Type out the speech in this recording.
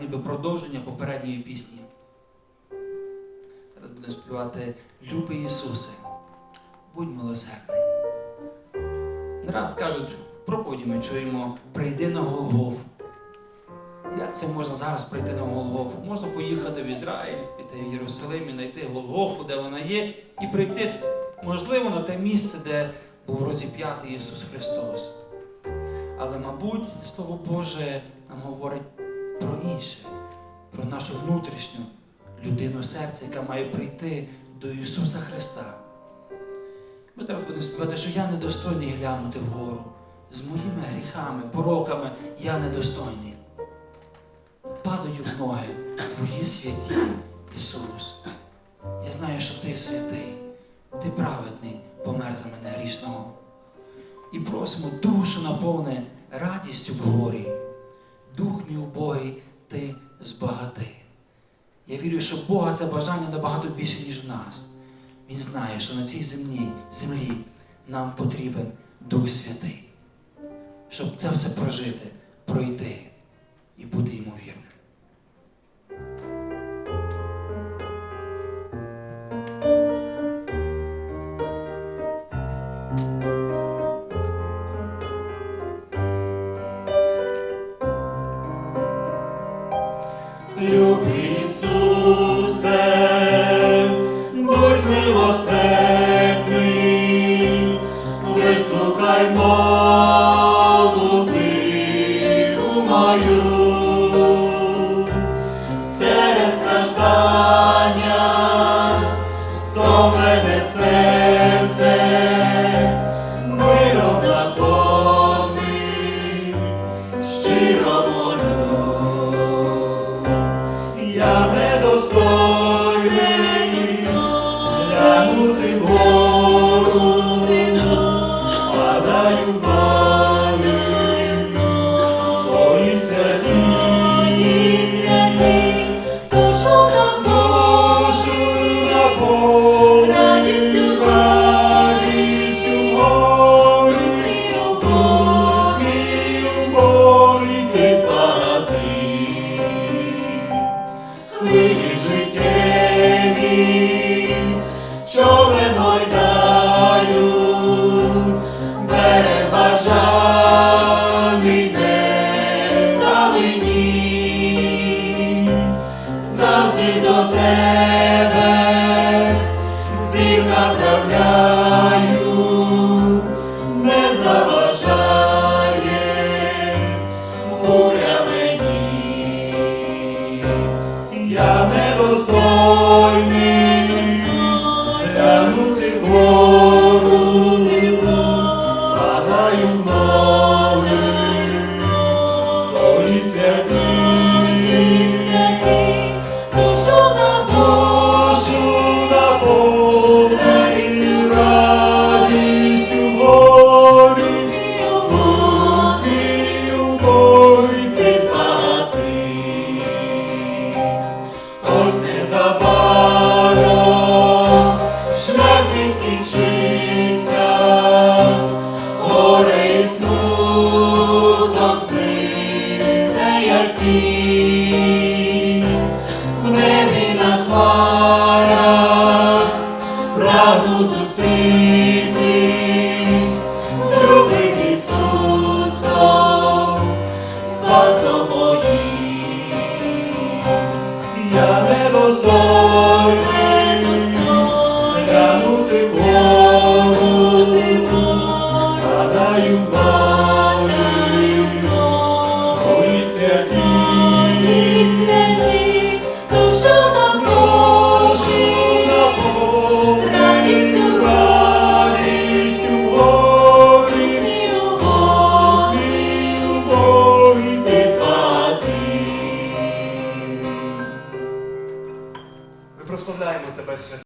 ніби продовження попередньої пісні. Зараз будемо співати Любий Ісусе, будь милосердний. Не раз кажуть, в проповіді ми чуємо прийди на Голгофу. Як це можна зараз прийти на Голгофу? Можна поїхати в Ізраїль, піти в Єрусалим і знайти Голгофу, де вона є, і прийти, можливо, на те місце, де був розіп'ятий Ісус Христос. Але, мабуть, Слово Боже нам говорить про інше, про нашу внутрішню людину серця, яка має прийти до Ісуса Христа. Ми зараз будемо співати, що я недостойний глянути вгору. З моїми гріхами, пороками я недостойний. Падаю в ноги Твої святі, Ісус. Я знаю, що Ти святий, Ти праведний, помер за мене грішного. І просимо душу наповни радістю в горі. Дух мій убогий, ти збагатив. Я вірю, що Бога це бажання набагато більше, ніж в нас. Він знає, що на цій землі, землі нам потрібен Дух Святий, щоб це все прожити, пройти і бути йому вірним. Ісусе, будь милосердний, вислухай мову тиху мою, серед страждання, стомлене серце, миром наповни, щиро життєві, човен завжди до тебе зір направляю, не заважає буря мені. Я недостойний тінь. В небі на хмарах прагну зустріти, зробив Ісусом, спасом моїм. Я недостойний збагатий.